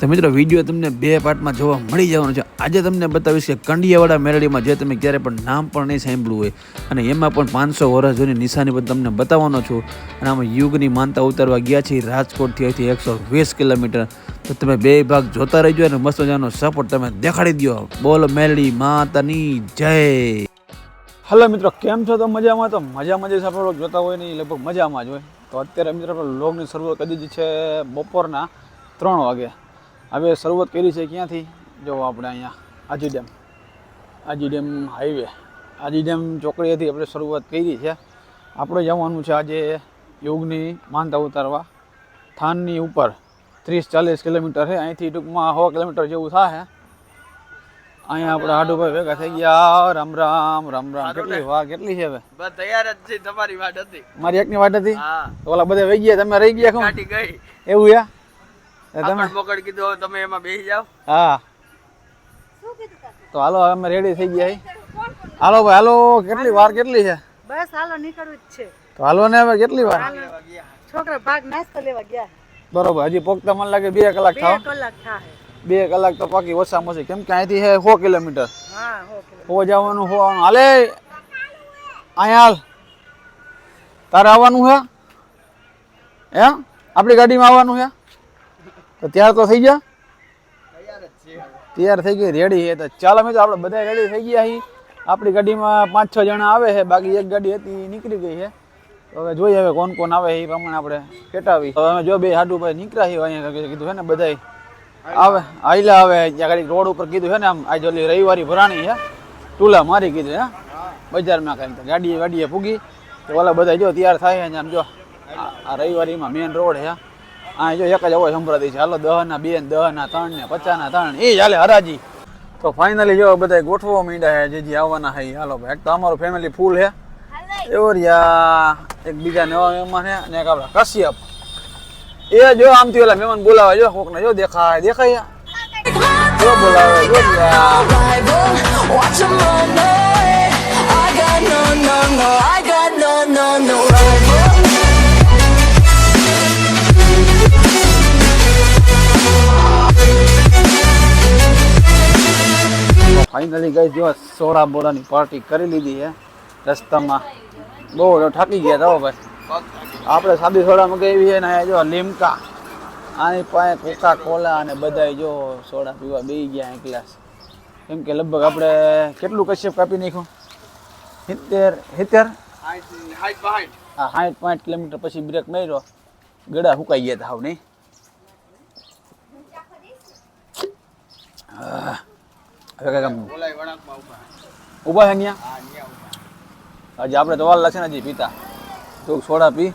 તો મિત્રો વીડિયો તમને બે પાર્ટમાં જોવા મળી જવાનો છે. આજે તમને બતાવીશ કે કંડિયાવાડા મેલડીમાં જે તમે ક્યારે પણ નામ પણ નહીં સાંભળ્યું હોય, અને એમાં પણ પાંચસો વર્ષ જૂની નિશાની પણ તમને બતાવવાનો છું. અને આમાં યુગની માનતા ઉતારવા ગયા છીએ રાજકોટથી અહીંથી એકસો વીસ કિલોમીટર. તો તમે બે ભાગ જોતા રહેજો અને મસ્ત મજાનો સપોર્ટ તમે દેખાડી દો બોલ મેલડી માતાની જય. હલો મિત્રો, કેમ છો? તો મજામાં? તો મજામાં જે આપણે જોતા હોય નહીં, લગભગ મજામાં જ હોય. તો અત્યારે મિત્રો, આપણે લોગની શરૂઆત કરી દીધી છે બપોરના ત્રણ વાગે. હવે શરૂઆત કરી છે ક્યાંથી? જો આપણે અહીંયા Aji dam. Aji dam highway. Aji dam ચોકડીએથી આપણે શરૂઆત કરી છે. આપણે જવાનું છે આજે યોગની માનતા ઉતારવા. થાનની ઉપર ત્રીસ ચાલીસ કિલોમીટર છે. અહીંથી ટૂંકમાં સો કિલોમીટર જેવું થાય અહીંયા આપણે આડુભાઈ ભેગા થઈ ગયા. રામ રામ રામ રામ. કેટલી વાહ કેટલી છે હવે? બસ તૈયાર જ છે. તમારી વાત હતી. મારી એકની વાટ હતી? ઓલા બધા વહી ગયા તમે રહી ગયા ગઈ. એવું યા તમે? મોકળ કીધું તમે એમાં બેસી જાઓ. હા. તો હાલો અમે રેડી થઈ ગયા હાલો ભાઈ હાલો કેટલી વાર કેટલી છે? બસ હાલો નીકળવું જ છે. તો હાલો ને હવે કેટલી વાર? છોકરા ભાગ નાસ્તો લેવા ગયા. બરોબર હજી પોકતા મને લાગે બે કલાક બે કલાક થાય બે કલાક તો પાકી ઓછામાં ઓછી. કેમ કે અહીંથી છે સો કિલોમીટર. હા જવાનું હો આવવાનું. હાલે! અહીંયા હાલ. તારે આવવાનું છે હે? આપણી ગાડીમાં આવવાનું છે તો ત્યાર તો થઈ ગયા? તૈયાર થઈ ગઈ રેડી છે. તો ચાલો મિત્રો આપણે બધા રેડી થઈ ગયા અહીં આપણી ગાડીમાં પાંચ છ જણા આવે છે બાકી એક ગાડી હતી નીકળી ગઈ છે. તો હવે જોઈએ હવે કોણ કોણ આવે એ પ્રમાણે આપણે પેટાવી હવે અમે જો બે હાડુભાઈ નીકળ્યા છીએ અહીંયા કીધું છે ને બધાય આવે આઈલા આવે. ત્યાં ગાડી રોડ ઉપર કીધું છે ને આમ આજે ઓલી રવિવારી ભરાણી છે ટુલા મારી કીધું હે. બજારમાં કાંઈ ગાડીએ વાડીએ પૂગી. તો ઓલા બધા જો તૈયાર થાય છે આમ જો. આ- આ રવિવારીમાં મેન રોડ છે. આ જો એક જ અવાજ સંભળાતી છે હાલો દહ ના બે ને દહ ના ત્રણ ને પચાસ ના ત્રણ એ ચાલે હરાજી તો ફાઇનલી જો બધા ગોઠવો મીંડા છે જે જે આવવાના છે. હાલો એક તો અમારું ફેમિલી ફૂલ છે એવરિયા એક બીજા નવા મહેમાન છે અને એક આપણા કશ્યપ એ જો આમથી ઓલા મહેમાન બોલાવે જો કોકને જો દેખાય દેખાય જો બોલાવે જો. I got no, no, no. I got no, no, no rival. Finally ગઈ જો સોડા બોરાની પાર્ટી કરી લીધી છે, રસ્તામાં. બહુ થાકી ગયા હતા ભાઈ. આપણે સાદી સોડા મગાવી છે ને જો લીમકા. આની પાસે કોકા કોલા અને બધાય જો સોડા પીવા બે ગયા એક ગ્લાસ. કેમ કે લગભગ આપણે કેટલું કશ્યપ કાપી નાખ્યું? સિત્તેર સિત્તેર? હા સાઠ પાંચ કિલોમીટર પછી બ્રેક માર્યો. ગળા સુકાઈ ગયા હતા હાવ, નહીં. હવે ઊભા છે અહીંયા હા હજી આપણે તો વાર લાગશે ને હજી પીતા. તો સોડા પી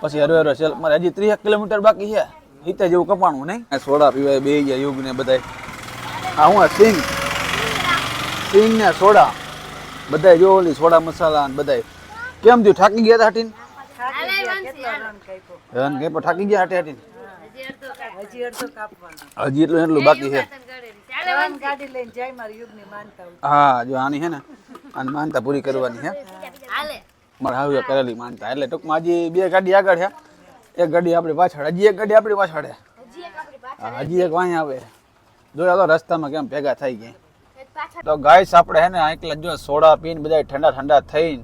પછી હરવે હરવે ચાલ મારે હજી ત્રીસ કિલોમીટર બાકી છે. હિતે જેવું કપાણું નહીં. સોડા પીવાય બે ગયા યુગ ને બધાય. આ હું આ સિંગ. સિંગ ને સોડા. બધાય જો ઓલી સોડા મસાલા ને બધાય. કેમ થયું? થાકી ગયા હતા હટીને? રન કઈ પણ થાકી ગયા હટી હટીને? હજી એટલું એટલું બાકી છે. હા જો આની છે ને આની માનતા પૂરી કરવાની હે. મારે હાવ કરેલી માનતા. એટલે ટૂંકમાં હજી બે ગાડી આગળ છે એક ગાડી આપણી પાછળ હજી એક ગાડી આપણી પાછળ છે હા, હજી એક વાંહે આવે. જોયા તો રસ્તામાં કેમ ભેગા થઈ ગયા તો ગાઈસ આપણે હે ને એકલા જો સોડા પીને બધા ઠંડા ઠંડા થઈને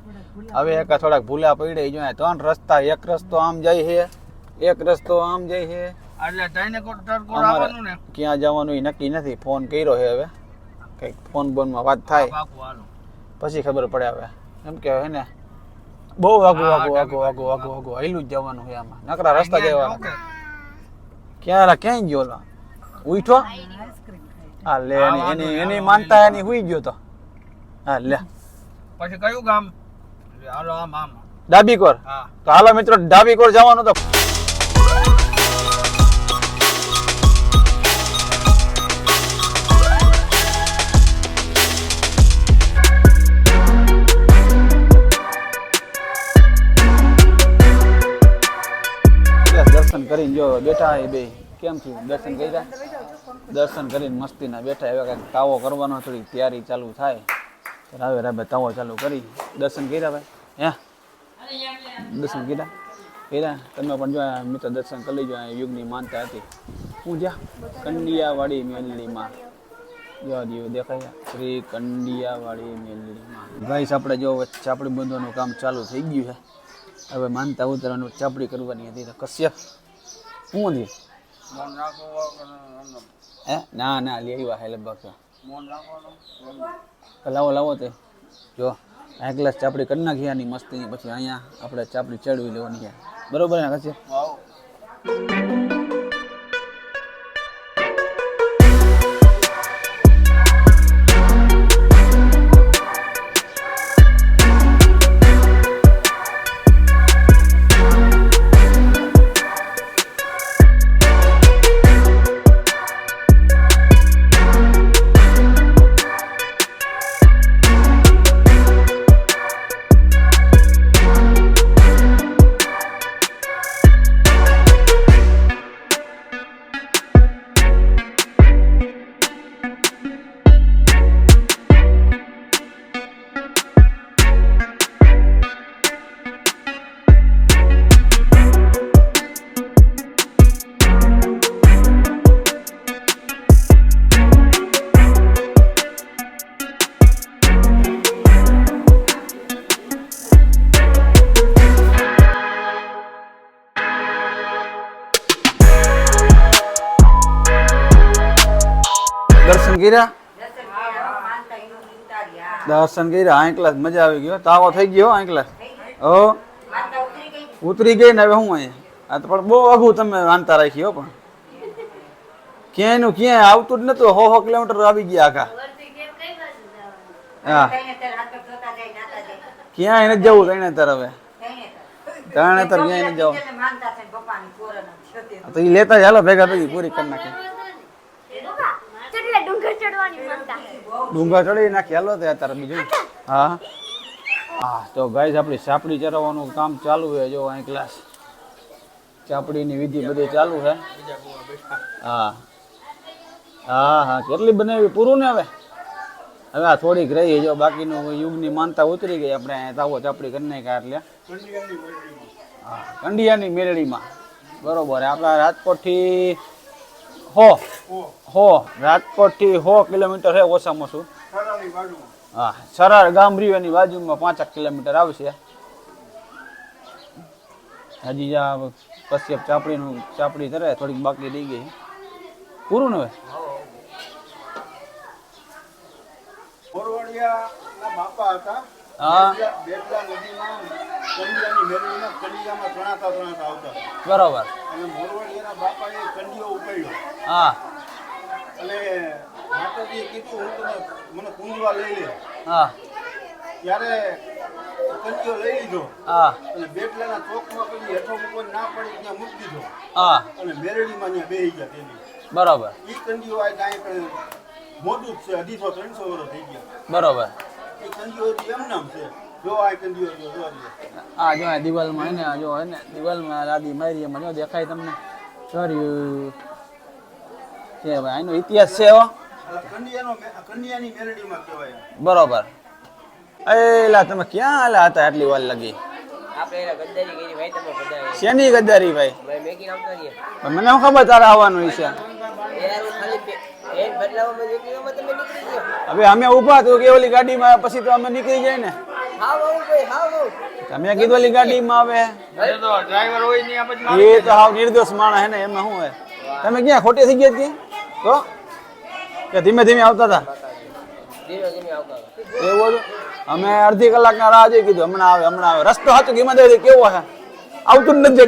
હવે એક થોડાક ભૂલા પડી જો ત્રણ રસ્તા એક રસ્તો આમ જાય છે એક રસ્તો આમ જાય છે એટલે જઈને કોટ ટરકોર આવવાનું ને. ક્યાં જવાનું એ નક્કી નથી. ફોન કર્યો છે હવે. કંઈક ફોન બોનમાં વાત થાય. પછી ખબર પડે હવે. એમ કે હે ને. બહુ વાગુ વાગુ વાગુ વાગુ વાગુ વાગુ હેલું જ જવાનું છે આમાં. નકરા રસ્તા જવાના ક્યાં ક્યાંય ગયો લા? ઉઠો. હા લે એની એની એની માનતા એની હુઈ ગયો તો. હા લે. પછી કયું ગામ? હાલો આમ આમ. ડાબી કોર. હા. તો હાલો મિત્રો ડાબી કોર જવાનું તો દર્શન કરીને જો બેઠા એ બે. કેમ થયું? દર્શન કર્યા? દર્શન કરીને મસ્તીના બેઠા એવા કાંઈક તાવો કરવાનો થોડી તૈયારી ચાલુ થાય. રાવે રાવે તાવો ચાલુ કરી. દર્શન કર્યા ભાઈ? હે? દર્શન કર્યા? કર્યા? તમે પણ જો મિત્ર દર્શન કરી લેજો. યુગની માનતા હતી. હું જ્યાં? કંડિયાવાડી મેલડીમાં. જો દીવ દેખાય. શ્રી કંડિયાવાડી મેલડીમાં. ગાઈસ આપણે જો ચાપડી બંધવાનું કામ ચાલુ થઈ ગયું છે. હવે માનતા ઉતરવાનું ચાપડી કરવાની હતી. કશ્યપ શું આમ હે? ના ના લઈ આવ્યા હે લગભગ. લાવો લાવો તે. જો આ ગ્લાસ ચાપડી કરી નાખી આની મસ્તી પછી અહીંયા આપણે ચાપડી ચડવી લેવાની છે. બરોબર ને કશ્યપ કર્યા? દર્શન કર્યા. આ ક્લાસ મજા આવી ગયો તાવો થઈ ગયો આ ક્લાસ ઓ ઉતરી ગઈ. ને હવે હું અહીંયા આ તો પણ બહુ અઘું તમે માનતા રાખી હો પણ. ક્યાંયનું ક્યાંય આવતું જ નતું. હો હો કિલોમીટર આવી ગયા આખા. હા. ક્યાંય નથી જવું તણે તર હવે. તણે તર ક્યાંય નથી જવું. તો એ લેતા જ હાલો ભેગા ભેગી પૂરી કરી નાખી. ડુંગા ચડી નાખી. હાલો તો અત્યારે બીજું. હા. હા, તો ગાઈઝ આપણી સાપડી ચરાવવાનું કામ ચાલુ છે. જો, અહીં ક્લાસ ચાપડીની વિધિ બધી ચાલુ છે. હા. હા હા. કેટલી બનાવી? પૂરું ને હવે? હવે આ થોડીક રહી. જો, બાકીનું યુગની માનતા ઉતરી ગઈ. આપણે તાવો ચાપડી કરી નાખ્યા એટલે. હા, કંડિયાની મેળડીમાં. બરોબર. આપણા રાજકોટથી હો હો રાજકોટથી હો કિલોમીટર છે ઓછામાં ઓછું. હા સરાર ગામરીઓની બાજુમાં પાંચેક કિલોમીટર આવશે હજી આ કશ્યપ ચાપડીનું ચાપડી કરે થોડીક બાકી રહી ગઈ. પૂરું ને હવે? બાપા હતા. હા. બેટલા નદીમાં કંડિયાની મેળવીના કંડિયામાં તણાતા તણાતા આવતા. બરોબર. અને મોરવાડિયાના બાપાએ કંડિયો ઉપાડ્યો. હા. અને માતાજીએ કીધું હું તને મને કુંજવા લઈ લે. હા. ત્યારે કંડિયો લઈ લીધો. હા. અને બેટલાના ચોકમાં પછી હેઠો મૂકવાની ના પડી ત્યાં મૂકી દીધો. હા. અને મેરડીમાં ત્યાં બેસી ગયા તેની. બરાબર. એ કંડિયો આ કાંઈ મોટું છે અઢીસો ત્રણસો વર્ષ થઈ ગયા. બરોબર. એ કંડિયો એમ નામ છે. જો આ જો જો જો. આ જો આ દિવાલમાં હે ને આ જો હે ને દિવાલમાં લાદી મારી એમાં જો દેખાય તમને. કર્યું છે ભાઈ આનો ઇતિહાસ છે હો. કહેવાય. બરોબર. એલા તમે ક્યાં આલા હતા આટલી વાર લગી? શેની ગદ્દારી ભાઈ? મને શું ખબર તારા આવવાનું છે? હવે અમે ઊભા તો કે ઓલી ગાડીમાં પછી તો અમે નીકળી જાય ને. તમે કીધું ઓલી ગાડીમાં આવે. એ તો ડ્રાઈવર હોય ને એ તો હાવ નિર્દોષ માણસ હે ને એમાં શું હોય? તમે ક્યાં ખોટી થઈ ગયા કે તો? કે ધીમે ધીમે આવતા હતા? ધીમે ધીમે આવતા હતા. એવું અમે અડધી કલાકના રાહ જોઈ કીધું હમણાં આવે હમણાં આવે. રસ્તો સાચો કિંમત કેવો હે આવતું જ નથી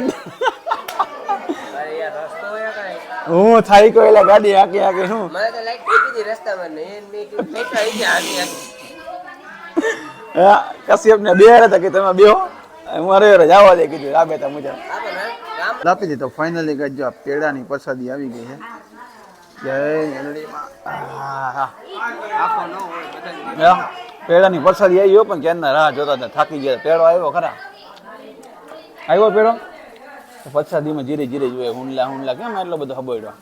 અરે યાર રસ્તો હોય કાંઈ. હું થાય કોઈ એટલે ગાડી હાકી હાકી શું? મને તો લાઈટ દીધી રસ્તામાં ને મેં કીધું આખી હા, કશ્યપ ને બે હતા કે તમે બેહો અરે જવા દે કીધું આ બેતા મુજબ. આપી દીધો ફાઇનલી ગઈ જો પેડાની પ્રસાદી આવી ગઈ છે. જય પેડાની પ્રસાદી આવી ગયો પણ ક્યારના રાહ જોતા હતા થાકી ગયા. પેડો આવ્યો ખરા. આવ્યો પેડો? પ્રસાદીમાં ધીરે ધીરે જોઈએ હુંડલા હુંડલા કેમ એટલો બધો હબોડ્યો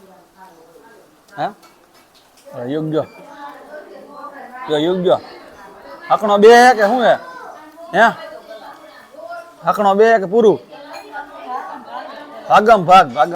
હે? યુગ જો યુગ જો હકણો બે હે કે શું હે? હે? હકણો બે કે પૂરું? ભાગમ ભાગ ભાગમ.